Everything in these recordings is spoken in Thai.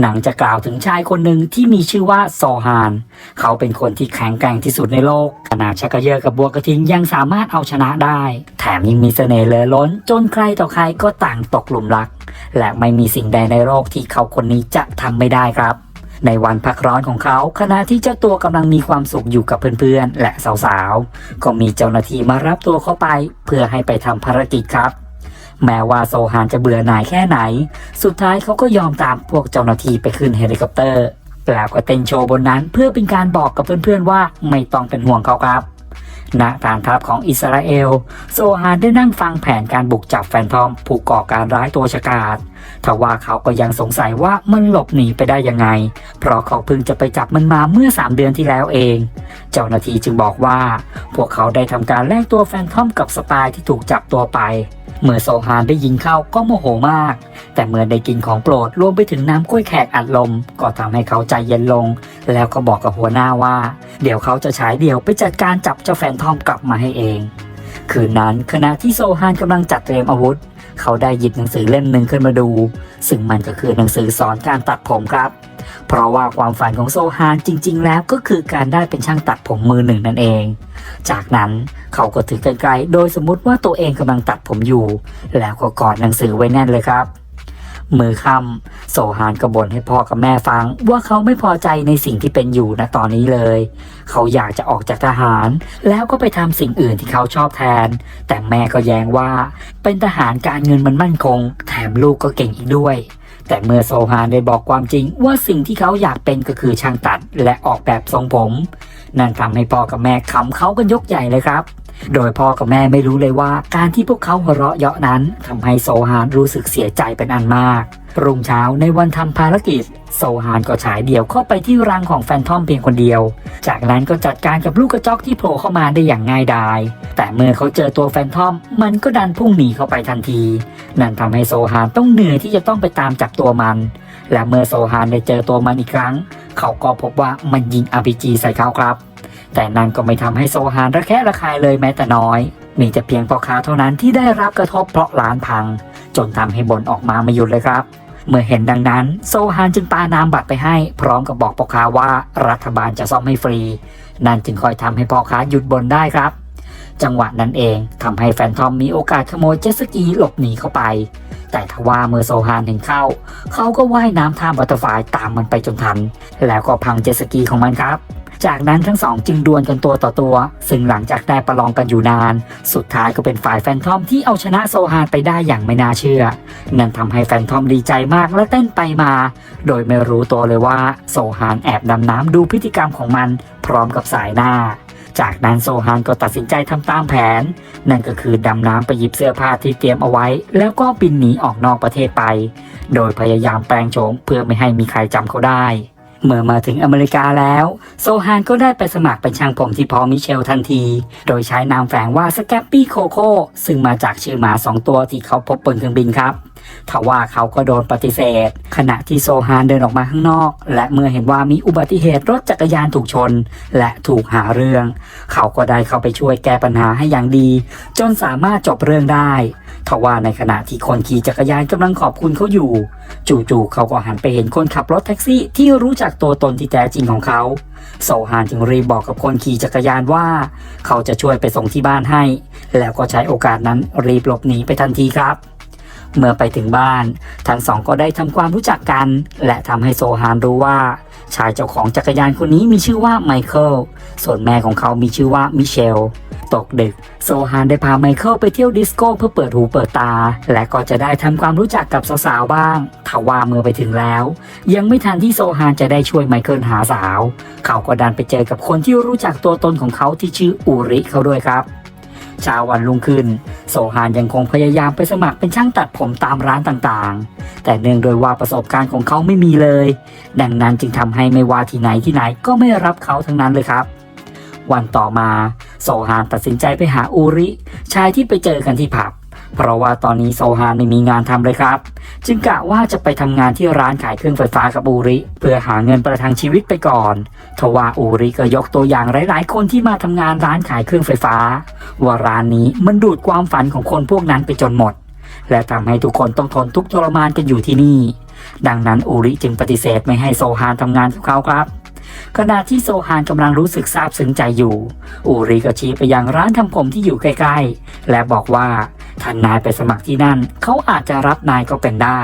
หนังจะกล่าวถึงชายคนหนึ่งที่มีชื่อว่าโซฮาน เขาเป็นคนที่แข็งแกร่งที่สุดในโลกขนาดชักกระเยอะกับบัวกระทิงยังสามารถเอาชนะได้ แถมยังมีเสน่ห์เลือล้น จนใครต่อใครก็ต่างตกหลุมรัก และไม่มีสิ่งใดในโลกที่เขาคนนี้จะทำไม่ได้ครับในวันพักร้อนของเขาขณะที่เจ้าตัวกำลังมีความสุขอยู่กับเพื่อนๆ และสาวๆ ก็มีเจ้าหน้าที่มารับตัวเขาไป เพื่อให้ไปทำภารกิจครับ แม้ว่าโซฮานจะเบื่อหน่ายแค่ไหน สุดท้ายเขาก็ยอมตามพวกเจ้าหน้าที่ไปขึ้นเฮลิคอปเตอร์แล้วก็เต้นโชว์บนนั้นเพื่อเป็นการบอกกับเพื่อนๆว่าไม่ต้องเป็นห่วงเขาครับณฐานทัพของอิสราเอล โซฮานได้นั่งฟังแผนการบุกจับแฟนทอม ผู้ก่อการร้ายตัวฉกาจ ทว่าเขาก็ยังสงสัยว่ามันหลบหนีไปได้ยังไง เพราะเขาเพิ่งจะไปจับมันมาเมื่อ 3 เดือนที่แล้วเอง เจ้าหน้าที่จึงบอกว่า พวกเขาได้ทำการแลกตัวแฟนทอมกับสปายที่ถูกจับตัวไป เมื่อโซฮานได้ยินเข้าก็โมโหมาก แต่เมื่อได้กินของโปรดรวมไปถึงน้ำกล้วยแขกอัดลม ก็ทำให้เขาใจเย็นลง แล้วก็บอกกับหัวหน้าว่า เดี๋ยวเขาจะฉายเดี่ยวไปจัดการจับเจ้าแฟนทอมกลับมาให้เองคืนนั้นขณะที่โซฮานกำลังจัดเตรียมอาวุธ เขาได้หยิบหนังสือเล่มหนึ่งขึ้นมาดู ซึ่งมันก็คือหนังสือสอนการตัดผมครับ เพราะว่าความฝันของโซฮานจริง ๆ แล้วก็คือการได้เป็นช่างตัดผมมือหนึ่งนั่นเอง จากนั้นเขาก็ถือไกลๆโดยสมมุติว่าตัวเองกำลังตัดผมอยู่ แล้วก็กอดหนังสือไว้แน่นเลยครับ มือค่ำโซฮานก็บ่นให้พ่อกับแม่ฟัง ว่าเขาไม่พอใจในสิ่งที่เป็นอยู่ณตอนนี้เลย เขาอยากจะออกจากทหาร แล้วก็ไปทำสิ่งอื่นที่เขาชอบแทน แต่แม่ก็แย้งว่า เป็นทหารการเงินมันมั่นคง แถมลูกก็เก่งอีกด้วยแต่เมื่อโซฮานได้บอกความจริงว่าสิ่งที่เขาอยากเป็นก็คือช่างตัดและออกแบบทรงผม นั่นทำให้พ่อกับแม่ขำเขากันยกใหญ่เลยครับ โดยพ่อกับแม่ไม่รู้เลยว่า การที่พวกเขาหัวเราะเยาะนั้นทำให้โซฮานรู้สึกเสียใจเป็นอันมากรุ่งเช้าในวันทำภารกิจ โซฮานก็ฉายเดี่ยวเข้าไปที่รังของแฟนทอมเพียงคนเดียว จากนั้นก็จัดการกับลูกกระจอกที่โผล่เข้ามาได้อย่างง่ายดาย แต่เมื่อเขาเจอตัวแฟนทอม มันก็ดันพุ่งหนีเข้าไปทันที นั่นทำให้โซฮานต้องเหนื่อยที่จะต้องไปตามจับตัวมัน และเมื่อโซฮานได้เจอตัวมันอีกครั้ง เขาก็พบว่ามันยิง RPG ใส่เขาครับ แต่นั่นก็ไม่ทำให้โซฮานระแคะระคายเลยแม้แต่น้อย มีแต่เพียงพ่อค้าเท่านั้นที่ได้รับกระทบเพราะร้านพัง จนทำให้บ่นออกมาไม่หยุดเลยครับ เมื่อเห็นดังนั้น โซฮานจึงปานามบัตรไปให้ พร้อมกับบอกพ่อค้าว่ารัฐบาลจะซ่อมให้ฟรี นั่นจึงคอยทำให้พ่อค้าหยุดบ่นได้ครับ จังหวะนั้นเองทำให้แฟนทอมมีโอกาสขโมยเจสกีหลบหนีเข้าไป แต่ทว่าเมื่อโซฮานเห็นเข้า เขาก็ว่ายน้ำท่ามบัตเตอร์ฟลายตามมันไปจนทัน แล้วก็พังเจสกีของมันครับ จากนั้นทั้งสองจึงดวลกันตัวต่อตัว ซึ่งหลังจากได้ประลองกันอยู่นาน สุดท้ายก็เป็นฝ่ายแฟนทอมที่เอาชนะโซฮานไปได้อย่างไม่น่าเชื่อ นั่นทำให้แฟนทอมดีใจมากและเต้นไปมา โดยไม่รู้ตัวเลยว่าโซฮานแอบดำน้ำดูพฤติกรรมของมัน พร้อมกับสายหน้า จากนั้นโซฮานก็ตัดสินใจทำตามแผน นั่นก็คือดำน้ำไปหยิบเสื้อผ้าที่เตรียมเอาไว้ แล้วก็บินหนีออกนอกประเทศไป โดยพยายามแปลงโฉมเพื่อไม่ให้มีใครจำเขาได้ เมื่อมาถึงอเมริกาแล้ว โซฮานก็ได้ไปสมัครเป็นช่างผมที่พอมิเชลทันที โดยใช้นามแฝงว่าสแกปปี้โคโค่ซึ่งมาจากชื่อหมาสองตัวที่เขาพบบนเครื่องบินครับทว่าเขาก็โดนปฏิเสธ ขณะที่โซฮานเดินออกมาข้างนอก และเมื่อเห็นว่ามีอุบัติเหตุรถจักรยานถูกชน และถูกหาเรื่อง เขาก็ได้เข้าไปช่วยแก้ปัญหาให้อย่างดี จนสามารถจบเรื่องได้ ทว่าในขณะที่คนขี่จักรยานกำลังขอบคุณเขาอยู่ จู่ๆเขาก็หันไปเห็นคนขับรถแท็กซี่ที่รู้จักตัวตนที่แท้จริงของเขาโซฮานจึงรีบบอกกับคนขี่จักรยานว่า เขาจะช่วยไปส่งที่บ้านให้ แล้วก็ใช้โอกาสนั้นรีบหลบหนีไปทันทีครับเมื่อไปถึงบ้าน ทั้งสองก็ได้ทำความรู้จักกัน และทำให้โซฮานรู้ว่า ชายเจ้าของจักรยานคนนี้มีชื่อว่าไมเคิลส่วนแม่ของเขามีชื่อว่ามิเชล ตกดึก โซฮานได้พาไมเคิลไปเที่ยวดิสโก้เพื่อเปิดหูเปิดตา และก็จะได้ทำความรู้จักกับสาวๆบ้างทว่าเมื่อไปถึงแล้ว ยังไม่ทันที่โซฮานจะได้ช่วยไมเคิลหาสาว เขาก็ดันไปเจอกับคนที่รู้จักตัวตนของเขาที่ชื่ออูริเขาด้วยครับเช้าวันรุ่งขึ้น โซฮานยังคงพยายามไปสมัครเป็นช่างตัดผมตามร้านต่างๆ แต่เนื่องโดยว่าประสบการณ์ของเขาไม่มีเลย ดังนั้นจึงทำให้ไม่ว่าที่ไหนที่ไหนก็ไม่รับเขาทั้งนั้นเลยครับ วันต่อมา โซฮานตัดสินใจไปหาอูริ ชายที่ไปเจอกันที่ผับ เพราะว่าตอนนี้โซฮานไม่มีงานทำเลยครับ จึงกะว่าจะไปทำงานที่ร้านขายเครื่องไฟฟ้ากับอูริ เพื่อหาเงินประทังชีวิตไปก่อนทว่าอูริก็ยกตัวอย่างหลายๆ คนที่มาทำงานร้านขายเครื่องไฟฟ้า ว่าร้านนี้มันดูดความฝันของคนพวกนั้นไปจนหมด และทำให้ทุกคนต้องทนทุกข์ทรมานกันอยู่ที่นี่ ดังนั้นอูริจึงปฏิเสธไม่ให้โซฮานทำงานกับเขาครับ ขณะที่โซฮานกำลังรู้สึกซาบซึ้งใจอยู่ อูริก็ชี้ไปยังร้านทำผมที่อยู่ใกล้ๆ และบอกว่าท่านนายไปสมัครที่นั่น เขาอาจจะรับนายก็เป็นได้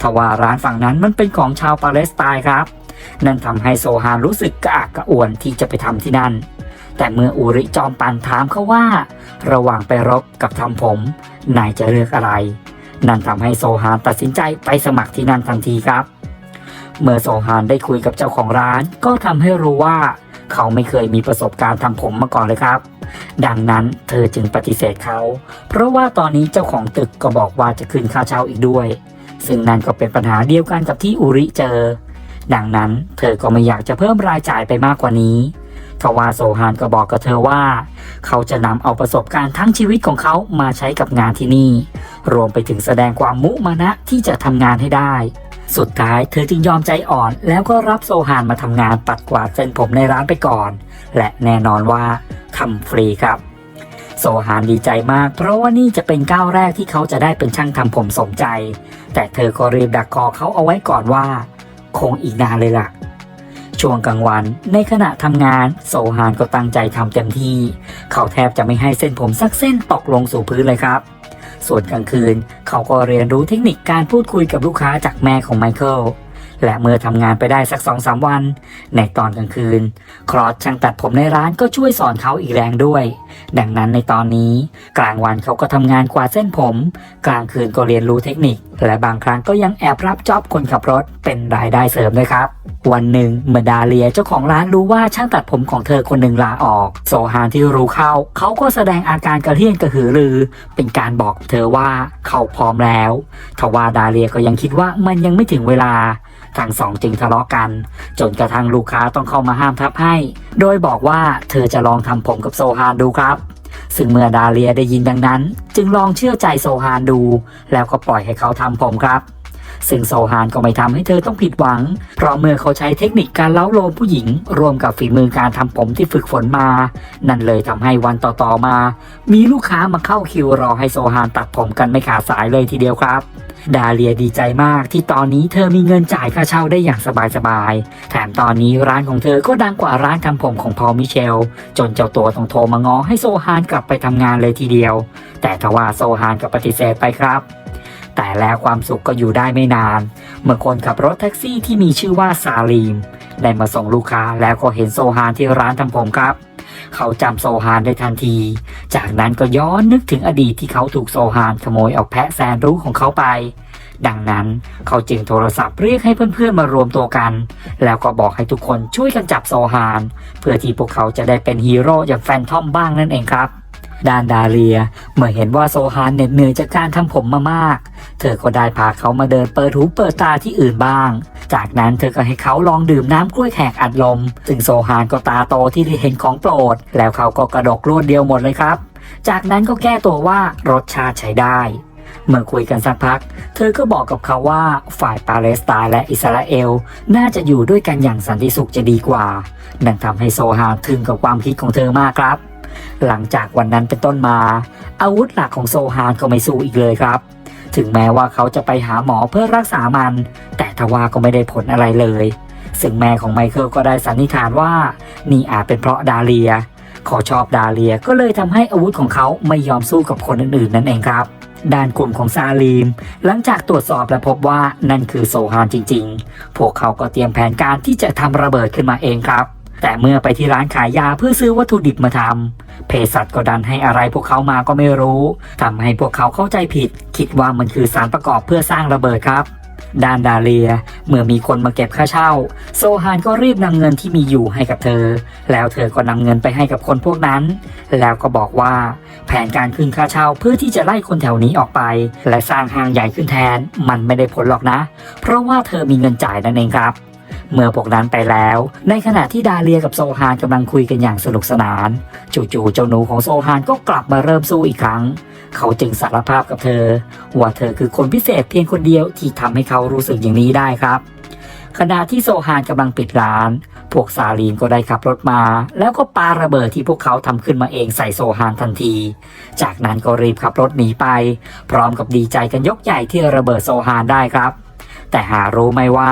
ทว่าร้านฝั่งนั้นมันเป็นของชาวปาเลสไตน์ครับ นั่นทำให้โซฮานรู้สึกกระอักกระอ่วนที่จะไปทำที่นั่น แต่เมื่ออูริจอมปันถามเขาว่า ระหว่างไปรบกับทำผม นายจะเลือกอะไร นั่นทำให้โซฮานตัดสินใจไปสมัครที่นั่นทันทีครับ เมื่อโซฮานได้คุยกับเจ้าของร้าน ก็ทำให้รู้ว่า เขาไม่เคยมีประสบการณ์ทำผมมาก่อนเลยครับ ดังนั้นเธอจึงปฏิเสธเขา เพราะว่าตอนนี้เจ้าของตึกก็บอกว่าจะคืนค่าเช่าอีกด้วย ซึ่งนั่นก็เป็นปัญหาเดียวกันกับที่อูริเจอ ดังนั้นเธอก็ไม่อยากจะเพิ่มรายจ่ายไปมากกว่านี้ทว่าโซฮานก็บอกกับเธอว่า เขาจะนำเอาประสบการณ์ทั้งชีวิตของเขามาใช้กับงานที่นี่ รวมไปถึงแสดงความมุมานะที่จะทำงานให้ได้ สุดท้ายเธอจึงยอมใจอ่อนแล้วก็รับโซฮานมาทำงานปัดกวาดเส้นผมในร้านไปก่อน และแน่นอนว่าทำฟรีครับ โซฮานดีใจมาก เพราะว่านี่จะเป็นก้าวแรกที่เขาจะได้เป็นช่างทำผมสมใจ แต่เธอก็รีบดักคอเขาเอาไว้ก่อนว่า คงอีกนานเลยล่ะช่วงกลางวันในขณะทำงานโซฮานก็ตั้งใจทำเต็มที่ เขาแทบจะไม่ให้เส้นผมสักเส้นตกลงสู่พื้นเลยครับ ส่วนกลางคืน เขาก็เรียนรู้เทคนิคการพูดคุยกับลูกค้าจากแม่ของไมเคิล และเมื่อทำงานไปได้สักสองสามวัน ในตอนกลางคืนครอสช่างตัดผมในร้านก็ช่วยสอนเขาอีกแรงด้วย ดังนั้นในตอนนี้ กลางวันเขาก็ทำงานกวาดเส้นผม กลางคืนก็เรียนรู้เทคนิค และบางครั้งก็ยังแอบรับจ็อบคนขับรถเป็นรายได้เสริมด้วยครับ วันหนึ่งเมื่อดาเลียเจ้าของร้านรู้ว่าช่างตัดผมของเธอคนหนึ่งลาออก โซฮานที่รู้เข้า เขาก็แสดงอาการกระเทียนกระหือรือ เป็นการบอกเธอว่าเขาพร้อมแล้วทว่าดาเลียก็ยังคิดว่ามันยังไม่ถึงเวลา ทั้งสองจึงทะเลาะกัน จนกระทั่งลูกค้าต้องเข้ามาห้ามทับให้ โดยบอกว่าเธอจะลองทำผมกับโซฮานดูครับ ซึ่งเมื่อดาเลียได้ยินดังนั้น จึงลองเชื่อใจโซฮานดู แล้วก็ปล่อยให้เขาทำผมครับซึ่งโซฮานก็ไม่ทำให้เธอต้องผิดหวัง เพราะเมื่อเขาใช้เทคนิคการเล้าโลมผู้หญิง รวมกับฝีมือการทำผมที่ฝึกฝนมา นั่นเลยทำให้วันต่อๆมา มีลูกค้ามาเข้าคิวรอให้โซฮานตัดผมกันไม่ขาดสายเลยทีเดียวครับ ดาเลียดีใจมากที่ตอนนี้เธอมีเงินจ่ายค่าเช่าได้อย่างสบายๆ แถมตอนนี้ร้านของเธอก็ดังกว่าร้านทำผมของพอลมิเชล จนเจ้าตัวต้องโทรมาง้อให้โซฮานกลับไปทำงานเลยทีเดียว แต่ทว่าโซฮานก็ปฏิเสธไปครับแต่แล้วความสุขก็อยู่ได้ไม่นาน เมื่อคนขับรถแท็กซี่ที่มีชื่อว่าซาลีม ได้มาส่งลูกค้าแล้วก็เห็นโซฮานที่ร้านทำผมครับ เขาจำโซฮานได้ทันที จากนั้นก็ย้อนนึกถึงอดีตที่เขาถูกโซฮานขโมยเอาแพะแสนรู้ของเขาไป ดังนั้นเขาจึงโทรศัพท์เรียกให้เพื่อนๆมารวมตัวกัน แล้วก็บอกให้ทุกคนช่วยกันจับโซฮาน เพื่อที่พวกเขาจะได้เป็นฮีโร่อย่างแฟนทอมบ้างนั่นเองครับ ด้านดาเลีย เมื่อเห็นว่าโซฮานเหน็ดเหนื่อยจากการทำผมมามาก เธอก็ได้พาเขามาเดินเปิดหูเปิดตาที่อื่นบ้าง จากนั้นเธอก็ให้เขาลองดื่มน้ำกล้วยแขกอัดลม ซึ่งโซฮานก็ตาโตที่ได้เห็นของโปรด แล้วเขาก็กระดกรวดเดียวหมดเลยครับ จากนั้นก็แก้ตัวว่ารสชาติใช้ได้เมื่อคุยกันสักพัก เธอก็บอกกับเขาว่าฝ่ายปาเลสไตน์และอิสราเอล น่าจะอยู่ด้วยกันอย่างสันติสุขจะดีกว่า นั่นทำให้โซฮานทึงกับความคิดของเธอมากครับ หลังจากวันนั้นเป็นต้นมา อาวุธหลักของโซฮานก็ไม่สู้อีกเลยครับ ถึงแม้ว่าเขาจะไปหาหมอเพื่อรักษามัน แต่ทว่าก็ไม่ได้ผลอะไรเลย ซึ่งแม่ของไมเคิลก็ได้สันนิษฐานว่า นี่อาจเป็นเพราะดาเลียเขาชอบดาเลียก็เลยทำให้อาวุธของเขาไม่ยอมสู้กับคนอื่นๆ นั่นเองครับด้านกลุ่มของซาลีม หลังจากตรวจสอบและพบว่านั่นคือโซฮานจริงๆ พวกเขาก็เตรียมแผนการที่จะทำระเบิดขึ้นมาเองครับ แต่เมื่อไปที่ร้านขายยาเพื่อซื้อวัตถุดิบมาทำเภสัชก็ดันให้อะไรพวกเขามาก็ไม่รู้ทำให้พวกเขาเข้าใจผิด คิดว่ามันคือสารประกอบเพื่อสร้างระเบิดครับด้านดาเลีย เมื่อมีคนมาเก็บค่าเช่า โซฮานก็รีบนำเงินที่มีอยู่ให้กับเธอ แล้วเธอก็นำเงินไปให้กับคนพวกนั้น แล้วก็บอกว่า แผนการคืนค่าเช่าเพื่อที่จะไล่คนแถวนี้ออกไป และสร้างห้างใหญ่ขึ้นแทน มันไม่ได้ผลหรอกนะ เพราะว่าเธอมีเงินจ่ายนั่นเองครับ เมื่อพวกนั้นไปแล้ว ในขณะที่ดาเลียกับโซฮานกำลังคุยกันอย่างสนุกสนาน จู่ๆเจ้าหนูของโซฮานก็กลับมาเริ่มสู้อีกครั้ง เขาจึงสารภาพกับเธอ ว่าเธอคือคนพิเศษเพียงคนเดียวที่ทำให้เขารู้สึกอย่างนี้ได้ครับขณะที่โซฮานกำลังปิดร้าน พวกซาลีนก็ได้ขับรถมา แล้วก็ปาระเบิดที่พวกเขาทำขึ้นมาเองใส่โซฮานทันที จากนั้นก็รีบขับรถหนีไป พร้อมกับดีใจกันยกใหญ่ที่ระเบิดโซฮานได้ครับ แต่หารู้ไหมว่า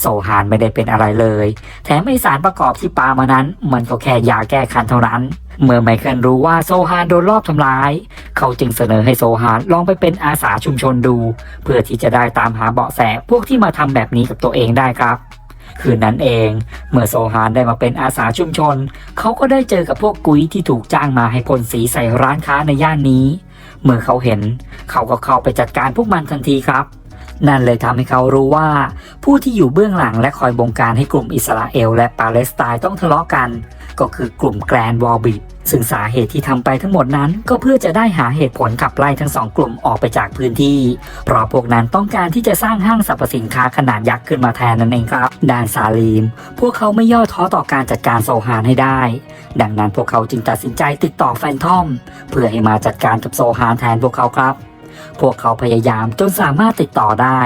โซฮานไม่ได้เป็นอะไรเลย แถมไอสารประกอบที่ปามานั้น มันก็แค่ยาแก้คันเท่านั้น เมื่อไมเคิลรู้ว่าโซฮานโดนลอบทำร้าย เขาจึงเสนอให้โซฮานลองไปเป็นอาสาชุมชนดู เพื่อที่จะได้ตามหาเบาะแสพวกที่มาทำแบบนี้กับตัวเองได้ครับคืนนั้นเอง เมื่อโซฮานได้มาเป็นอาสาชุมชน เขาก็ได้เจอกับพวกกุ้ยที่ถูกจ้างมาให้พ่นสีใส่ร้านค้าในย่านนี้ เมื่อเขาเห็น เขาก็เข้าไปจัดการพวกมันทันทีครับ นั่นเลยทำให้เขารู้ว่า ผู้ที่อยู่เบื้องหลังและคอยบงการให้กลุ่มอิสราเอล และปาเลสไตน์ต้องทะเลาะกัน ก็คือกลุ่มแกรนวอลบิดซึ่งสาเหตุที่ทำไปทั้งหมดนั้น ก็เพื่อจะได้หาเหตุผลขับไล่ทั้งสองกลุ่มออกไปจากพื้นที่ เพราะพวกนั้นต้องการที่จะสร้างห้างสรรพสินค้าขนาดยักษ์ขึ้นมาแทนนั่นเองครับด้านซาลีม พวกเขาไม่ย่อท้อต่อการจัดการโซฮานให้ได้ ดังนั้นพวกเขาจึงตัดสินใจติดต่อแฟนทอม เพื่อให้มาจัดการกับโซฮานแทนพวกเขาครับ พวกเขาพยายามจนสามารถติดต่อได้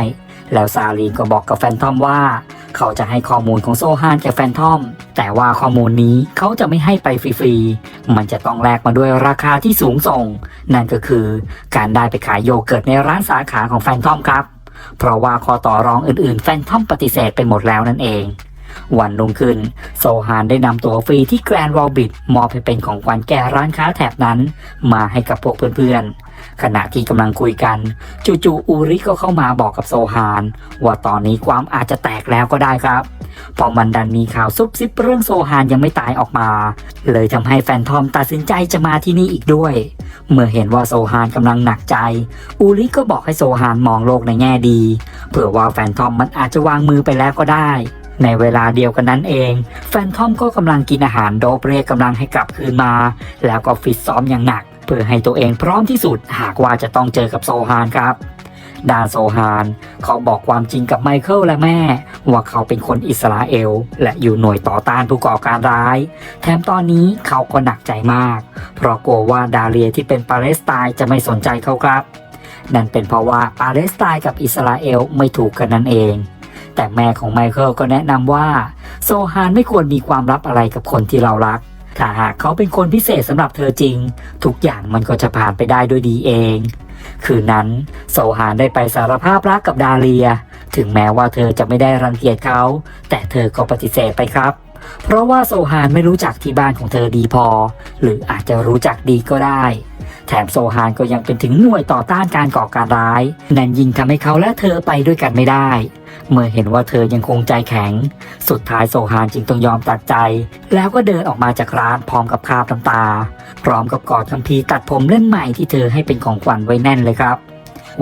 แล้วซาลีนก็บอกกับแฟนทอมว่า เขาจะให้ข้อมูลของโซฮานแก่แฟนทอม แต่ว่าข้อมูลนี้เขาจะไม่ให้ไปฟรีๆ มันจะต้องแลกมาด้วยราคาที่สูงส่ง นั่นก็คือการได้ไปขายโยเกิร์ตในร้านสาขาของแฟนทอมครับ เพราะว่าข้อต่อรองอื่นๆ แฟนทอมปฏิเสธไปหมดแล้วนั่นเองวันรุ่งขึ้น โซฮานได้นำตัวฟรีที่แกรนด์วอลบิดมอบให้เป็นของขวัญแก่ร้านค้าแถบนั้น มาให้กับพวกเพื่อน ขณะที่กำลังคุยกัน จู่ๆอูริก็เข้ามาบอกกับโซฮาน ว่าตอนนี้ความอาจจะแตกแล้วก็ได้ครับเพราะมันดันมีข่าวซุบซิบเรื่องโซฮานยังไม่ตายออกมา เลยทำให้แฟนทอมตัดสินใจจะมาที่นี่อีกด้วย เมื่อเห็นว่าโซฮานกำลังหนักใจ อูริก็บอกให้โซฮานมองโลกในแง่ดีเผื่อว่าแฟนทอมมันอาจจะวางมือไปแล้วก็ได้ในเวลาเดียวกันนั้นเอง แฟนทอมก็กำลังกินอาหารโดบเรกกำลังให้กลับคืนมา แล้วก็ฟิตซ้อมอย่างหนัก เพื่อให้ตัวเองพร้อมที่สุดหากว่าจะต้องเจอกับโซฮานครับดานโซฮานเขาบอกความจริงกับไมเคิลและแม่ ว่าเขาเป็นคนอิสราเอล และอยู่หน่วยต่อต้านผู้ก่อการร้าย แถมตอนนี้เขาก็หนักใจมาก เพราะกลัวว่าดาเลียที่เป็นปาเลสไตน์จะไม่สนใจเขาครับ นั่นเป็นเพราะว่าปาเลสไตน์กับอิสราเอลไม่ถูกกันนั่นเอง แต่แม่ของไมเคิลก็แนะนำว่า โซฮานไม่ควรมีความลับอะไรกับคนที่เรารัก ถ้าหากเขาเป็นคนพิเศษสำหรับเธอจริง ทุกอย่างมันก็จะผ่านไปได้ด้วยดีเอง คืนนั้นโซฮานได้ไปสารภาพรักกับดาเลีย ถึงแม้ว่าเธอจะไม่ได้รังเกียจเขา แต่เธอก็ปฏิเสธไปครับ เพราะว่าโซฮานไม่รู้จักที่บ้านของเธอดีพอ หรืออาจจะรู้จักดีก็ได้ แถมโซฮานก็ยังเป็นถึงหน่วยต่อต้านการก่อการร้าย นั่นยิ่งทำให้เขาและเธอไปด้วยกันไม่ได้ เมื่อเห็นว่าเธอยังคงใจแข็ง สุดท้ายโซฮานจึงต้องยอมตัดใจ แล้วก็เดินออกมาจากร้านพร้อมกับคราบน้ำตา พร้อมกับกอดคัมภีร์ตัดผมเล่มใหม่ที่เธอให้เป็นของขวัญไว้แน่นเลยครับ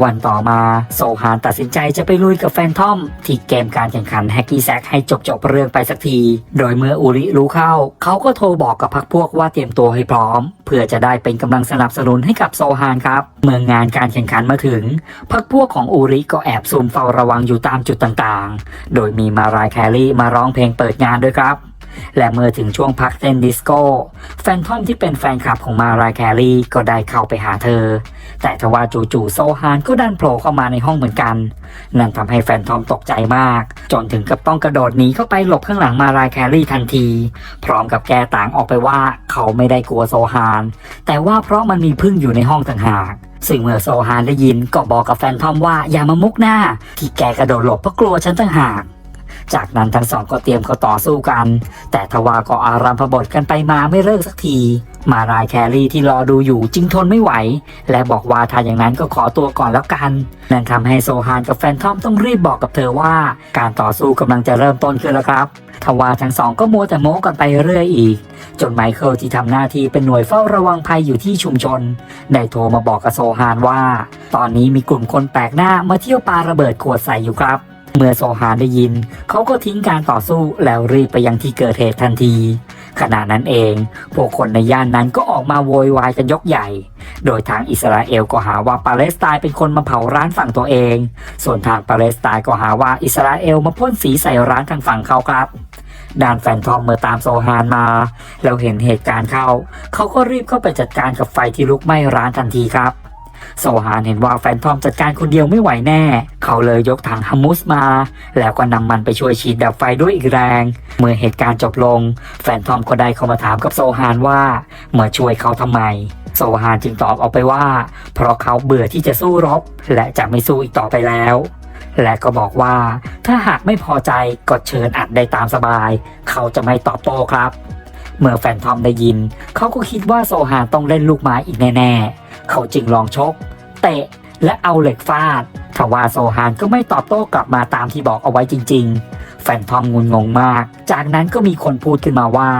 วันต่อมาโซฮานตัดสินใจจะไปลุยกับแฟนทอม ที่เกมการแข่งขันแฮกกี้แซกให้จบจบเรื่องไปสักที โดยเมื่ออูริรู้เข้า เขาก็โทรบอกกับพักพวกว่าเตรียมตัวให้พร้อม เพื่อจะได้เป็นกำลังสนับสนุนให้กับโซฮานครับ เมื่องานการแข่งขันมาถึง พักพวกของอูริก็แอบซูมเฝ้าระวังอยู่ตามจุดต่างๆ โดยมีมารายแคลรี่มาร้องเพลงเปิดงานด้วยครับ และเมื่อถึงช่วงพักเต้นดิสโก้ แฟนทอมที่เป็นแฟนคลับของมารายแคลรี่ก็ได้เข้าไปหาเธอ แต่ทว่าจู่ๆโซฮานก็ดันโผล่เข้ามาในห้องเหมือนกัน นั่นทำให้แฟนทอมตกใจมาก จนถึงกับต้องกระโดดหนีเข้าไปหลบข้างหลังมารายแคลรี่ทันที พร้อมกับแกต่างออกไปว่าเขาไม่ได้กลัวโซฮาน แต่ว่าเพราะมันมีพึ่งอยู่ในห้องต่างหากซึ่งเมื่อโซฮานได้ยินก็บอกกับแฟนทอมว่าอย่ามามุกหน้า ที่แกกระโดดหลบเพราะกลัวฉันต่างหาก จากนั้นทั้งสองก็เตรียมเข้าต่อสู้กัน แต่ทว่าก็อารัมพบทกันไปมาไม่เลิกสักที มารายแครี่ที่รอดูอยู่จึงทนไม่ไหว และบอกว่าถ้าอย่างนั้นก็ขอตัวก่อนแล้วกัน นั่นทำให้โซฮานกับแฟนทอมต้องรีบบอกกับเธอว่า การต่อสู้กำลังจะเริ่มต้นขึ้นแล้วครับทว่าทั้งสองก็มัวแต่โม้กันไปเรื่อยอีก จนไมเคิลที่ทำหน้าที่เป็นหน่วยเฝ้าระวังภัยอยู่ที่ชุมชน ได้โทรมาบอกกับโซฮานว่า ตอนนี้มีกลุ่มคนแปลกหน้ามาเที่ยวปาระเบิดขวดใส่อยู่ครับ เมื่อโซฮานได้ยิน เขาก็ทิ้งการต่อสู้แล้วรีบไปยังที่เกิดเหตุทันที ขณะนั้นเอง พวกคนในย่านนั้นก็ออกมาโวยวายกันยกใหญ่ โดยทางอิสราเอลก็หาว่าปาเลสไตน์เป็นคนมาเผาร้านฝั่งตัวเอง ส่วนทางปาเลสไตน์ก็หาว่าอิสราเอลมาพ่นสีใส่ร้านทางฝั่งเขาครับด้านแฟนทอมเมื่อตามโซฮานมา แล้วเห็นเหตุการณ์เข้า เขาก็รีบเข้าไปจัดการกับไฟที่ลุกไหม้ร้านทันทีครับ โซฮานเห็นว่าแฟนทอมจัดการคนเดียวไม่ไหวแน่ เขาเลยยกถังฮัมมุสมา แล้วก็นำมันไปช่วยฉีดดับไฟด้วยอีกแรง เมื่อเหตุการณ์จบลง แฟนทอมก็ได้เข้ามาถามกับโซฮานว่าเมาช่วยเขาทำไมโซฮานจึงตอบออกไปว่า เพราะเขาเบื่อที่จะสู้รบ และจะไม่สู้อีกต่อไปแล้ว และก็บอกว่าถ้าหากไม่พอใจก็เชิญอัดได้ตามสบาย เขาจะไม่ตอบโต้ครับ เมื่อแฟนทอมได้ยิน เขาก็คิดว่าโซฮานต้องเล่นลูกไม้อีกแน่ๆ เขาจึงลองชก เตะและเอาเหล็กฟาดทว่าโซฮานก็ไม่ตอบโต้กลับมาตามที่บอกเอาไว้จริง ๆ แฟนทอมงุนงงมาก จากนั้นก็มีคนพูดขึ้นมาว่า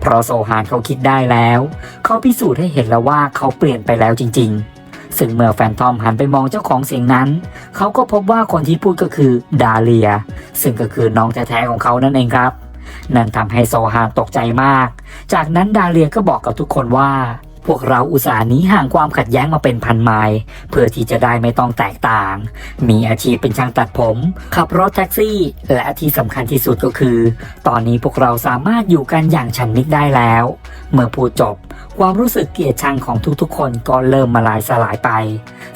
เพราะโซฮานเขาคิดได้แล้ว เขาพิสูจน์ให้เห็นแล้วว่าเขาเปลี่ยนไปแล้วจริง ๆ ซึ่งเมื่อแฟนทอมหันไปมองเจ้าของเสียงนั้น เขาก็พบว่าคนที่พูดก็คือดาเลีย ซึ่งก็คือน้องแท้ๆของเขานั่นเองครับนั่นทำให้โซฮานตกใจมาก จากนั้นดาเลียก็บอกกับทุกคนว่า พวกเราอุตส่าห์หนีห่างความขัดแย้งมาเป็นพันไมล์เพื่อที่จะได้ไม่ต้องแตกต่าง มีอาชีพเป็นช่างตัดผม ขับรถแท็กซี่ และที่สำคัญที่สุดก็คือ ตอนนี้พวกเราสามารถอยู่กันอย่างฉันมิตรได้แล้ว เมื่อพูดจบ ความรู้สึกเกลียดชังของทุกๆ คนก็เริ่มมาลายสลายไป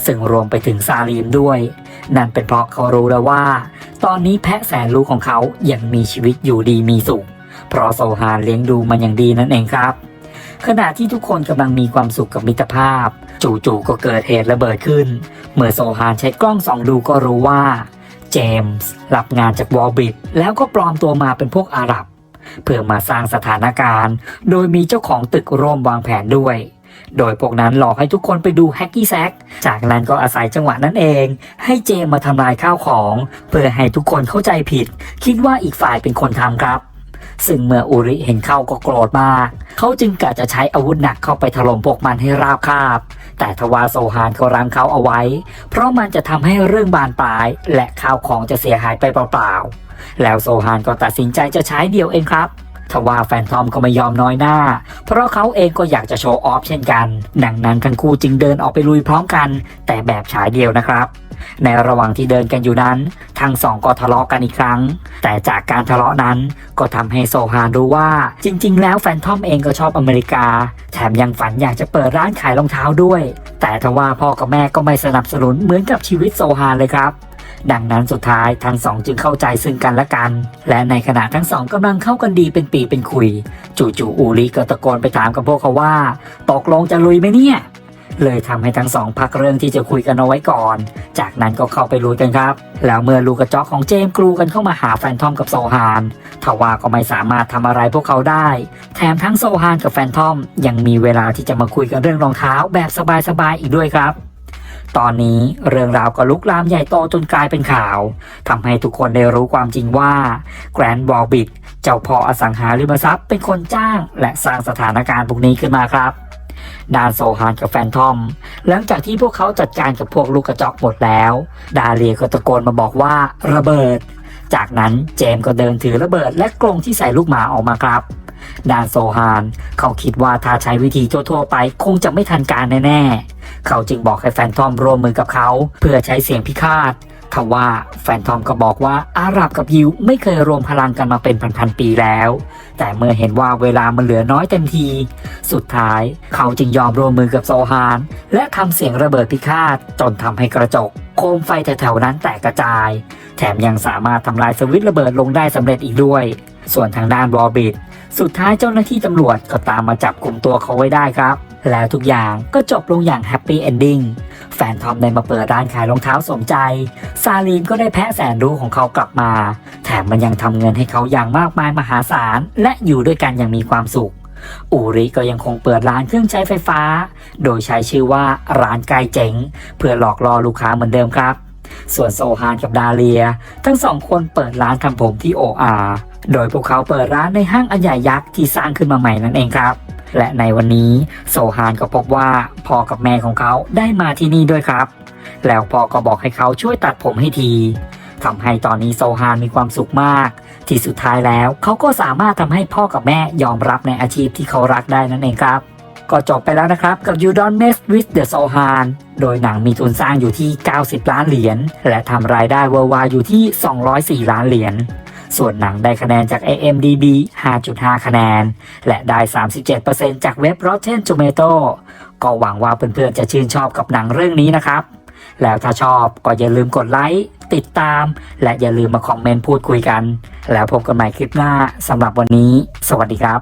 ซึ่งรวมไปถึงซาลีมด้วย นั่นเป็นเพราะเขารู้แล้วว่า ตอนนี้แพะแสนรู้ของเขายังมีชีวิตอยู่ดีมีสุข เพราะโซฮานเลี้ยงดูมันอย่างดีนั่นเองครับ ขณะที่ทุกคนกำลังมีความสุขกับมิตรภาพ จู่ๆก็เกิดเหตุระเบิดขึ้น เมื่อโซฮานใช้กล้องส่องดูก็รู้ว่า เจมส์รับงานจากวอลบิดแล้วก็ปลอมตัวมาเป็นพวกอาหรับ เพื่อมาสร้างสถานการณ์ โดยมีเจ้าของตึกร่วมวางแผนด้วย โดยพวกนั้นหลอกให้ทุกคนไปดูแฮกกี้แซกจากนั้นก็อาศัยจังหวะนั้นเอง ให้เจมมาทำลายข้าวของ เพื่อให้ทุกคนเข้าใจผิด คิดว่าอีกฝ่ายเป็นคนทำครับ ซึ่งเมื่ออุริเห็นเข้าก็โกรธมาก เขาจึงกะจะใช้อาวุธหนักเข้าไปถล่มพวกมันให้ราบคาบ แต่ทว่าโซฮานก็รั้งเขาเอาไว้ เพราะมันจะทำให้เรื่องบานปลาย และข้าวของจะเสียหายไปเปล่าๆ แล้วโซฮานก็ตัดสินใจจะใช้เดียวเองครับทว่าแฟนทอมก็ไม่ยอมน้อยหน้า เพราะเขาเองก็อยากจะโชว์ออฟเช่นกัน ดังนั้นทั้งคู่จึงเดินออกไปลุยพร้อมกัน แต่แบบฉายเดียวนะครับ ในระหว่างที่เดินกันอยู่นั้น ทั้งสองก็ทะเลาะกันอีกครั้ง แต่จากการทะเลาะนั้นก็ทำให้โซฮานรู้ว่า จริง ๆ แล้วแฟนทอมเองก็ชอบอเมริกา แถมยังฝันอยากจะเปิดร้านขายรองเท้าด้วย แต่ทว่าพ่อกับแม่ก็ไม่สนับสนุนเหมือนกับชีวิตโซฮานเลยครับดังนั้นสุดท้ายทั้งสองจึงเข้าใจซึ่งกันและกัน และในขณะทั้งสองกำลังเข้ากันดีเป็นปีเป็นคุย จู่ๆอูริก็ตะโกนไปถามกับพวกเขาว่า ตกลงจะลุยไหมเนี่ย เลยทำให้ทั้งสองพักเรื่องที่จะคุยกันเอาไว้ก่อน จากนั้นก็เข้าไปลุยกันครับ แล้วเมื่อลูกกระจอกของเจมส์กรูกันเข้ามาหาแฟนทอมกับโซฮานทว่าก็ไม่สามารถทำอะไรพวกเขาได้ แถมทั้งโซฮานกับแฟนทอม ยังมีเวลาที่จะมาคุยกันเรื่องรองเท้าแบบสบายๆอีกด้วยครับตอนนี้เรื่องราวก็ลุกลามใหญ่โตจนกลายเป็นข่าวทำให้ทุกคนได้รู้ความจริงว่าแกรนด์บอลบิดเจ้าพ่ออสังหาริมทรัพย์เป็นคนจ้าง และสร้างสถานการณ์พวกนี้ขึ้นมาครับ ดานโซฮานกับแฟนทอม หลังจากที่พวกเขาจัดการกับพวกลูกกระจอกหมดแล้ว ดาเลียก็ตะโกนมาบอกว่าระเบิด จากนั้นเจมก็เดินถือระเบิดและกรงที่ใส่ลูกหมาออกมาครับ ดานโซฮานเขาคิดว่าถ้าใช้วิธีทั่วๆไปคงจะไม่ทันการแน่ๆ เขาจึงบอกให้แฟนทอมร่วมมือกับเขา เพื่อใช้เสียงพิฆาต ทว่า แฟนทอมก็บอกว่าอาหรับกับยิวไม่เคยรวมพลังกันมาเป็นพันๆปีแล้ว แต่เมื่อเห็นว่าเวลามันเหลือน้อยเต็มที สุดท้ายเขาจึงยอมร่วมมือกับโซฮาน และทำเสียงระเบิดพิฆาตจนทำให้กระจก โคมไฟแถวๆนั้นแตกกระจาย แถมยังสามารถทำลายสวิตช์ระเบิดลงได้สำเร็จอีกด้วย ส่วนทางด้านวอลบิดสุดท้ายเจ้าหน้าที่ตำรวจก็ตามมาจับกลุ่มตัวเขาไว้ได้ครับ แล้วทุกอย่างก็จบลงอย่างแฮปปี้เอนดิ้งแฟนทอมได้มาเปิดร้านขายรองเท้าสมใจ ซาลีนก็ได้แพะแสนรู้ของเขากลับมา แถมมันยังทำเงินให้เขาอย่างมากมายมหาศาล และอยู่ด้วยกันอย่างมีความสุข อูริก็ยังคงเปิดร้านเครื่องใช้ไฟฟ้า โดยใช้ชื่อว่าร้านไกลเจ๋ง เพื่อหลอกล่อลูกค้าเหมือนเดิมครับ ส่วนโซฮานกับดาเลีย ทั้งสองคนเปิดร้านทำผมที่โออาโดยพวกเขาเปิดร้านในห้างอันใหญ่ยักษ์ที่สร้างขึ้นมาใหม่นั่นเองครับ และในวันนี้โซฮานก็พบว่าพ่อกับแม่ของเขาได้มาที่นี่ด้วยครับ แล้วพ่อก็บอกให้เขาช่วยตัดผมให้ทีทำให้ตอนนี้โซฮานมีความสุขมาก ที่สุดท้ายแล้วเขาก็สามารถทำให้พ่อกับแม่ยอมรับในอาชีพที่เขารักได้นั่นเองครับ ก็จบไปแล้วนะครับกับ You Don't Mess with the Sohan โดยหนังมีทุนสร้างอยู่ที่ 90 ล้านเหรียญ และทำรายได้เวอร์วอยู่ที่ 204 ล้านเหรียญ ส่วนหนังได้คะแนนจาก AMDB 5.5 คะแนน และได้ 37%จากเว็บ Rotten Tomato ก็หวังว่าเพื่อนๆจะชื่นชอบกับหนังเรื่องนี้นะครับ แล้วถ้าชอบก็อย่าลืมกดไลค์ติดตาม และอย่าลืมมาคอมเมนต์พูดคุยกัน แล้วพบกันใหม่คลิปหน้าสำหรับวันนี้ สวัสดีครับ